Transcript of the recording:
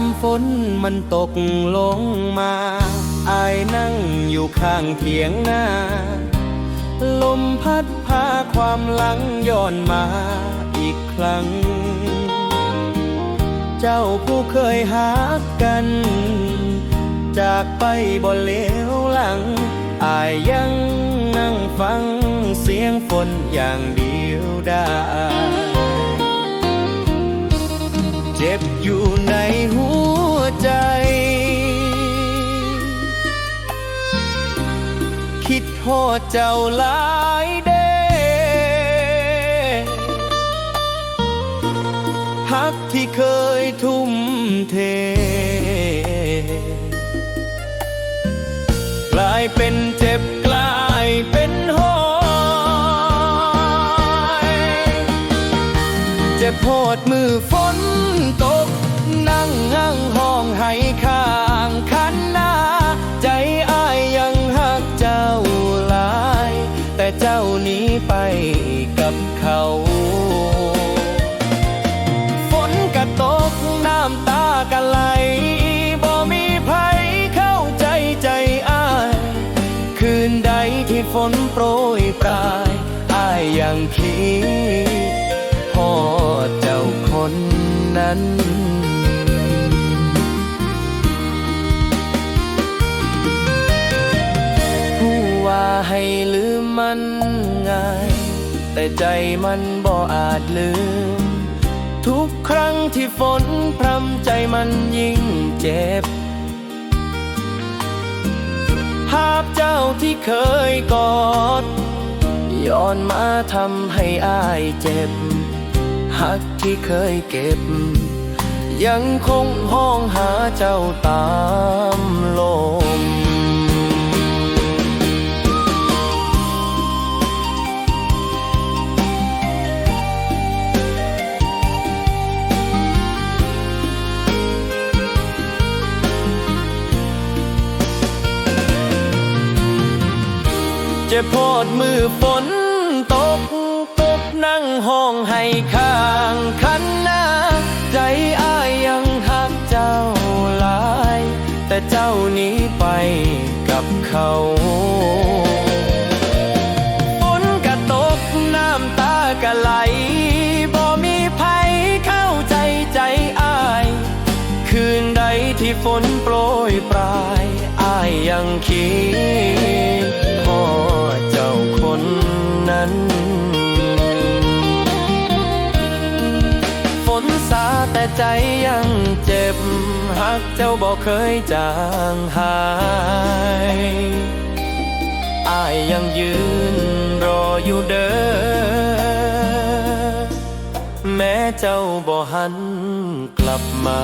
ามฝนมันตกลงมา อายนั่งอยู่ข้างเถียงนาลมพัดพาความหลังย้อนมาอีกครั้ง เจ้าผู้เคยหากกัน จากไปบ่เลวหลัง อายยังนั่งฟังเสียงฝนอย่างเดียวได้ เจ็บอยู่ในหัวใจ คิดโทษเจ้าหลายเด้ฮักที่เคยทุ่มเท กลายเป็นเจ็บกลายเป็นหอยเจ็บโพดมือฝ ให้ข้างคันหน้า ใจอ้ายยังหักเจ้าหลาย แต่เจ้าหนี้ไปกับเขาฝนกระตกน้ำตากะไหลบ่มีใครเข้าใจใจอ้าย คืนใดที่ฝนโปรยปลายอ้ายยังคิดพอเจ้าคนนั้น ให้ลืมมันง่าย แต่ใจมันบ่อาจลืม ทุกครั้งที่ฝนพรำใจมันยิ่งเจ็บ ภาพเจ้าที่เคยกอด ย้อนมาทำให้อายเจ็บหักที่เคยเก็บ ยังคงห้องหาเจ้าตา เจ็บโพดมือฝนตกตกนั่งห้องให้ข้างคันหน้า ใจอ้ายยังหักเจ้าหลาย แต่เจ้านี้ไปกับเขาฝนกะตกน้ำตากะไหลบ่มีภัยเข้าใจใจอ้าย คืนใดที่ฝนโปรยปลายอ้ายยังคิด ใจยังเจ็บหักเจ้าบอกเคยจางหายอายยังยืนรออยู่เด้อแม้เจ้าบ่หันกลับมา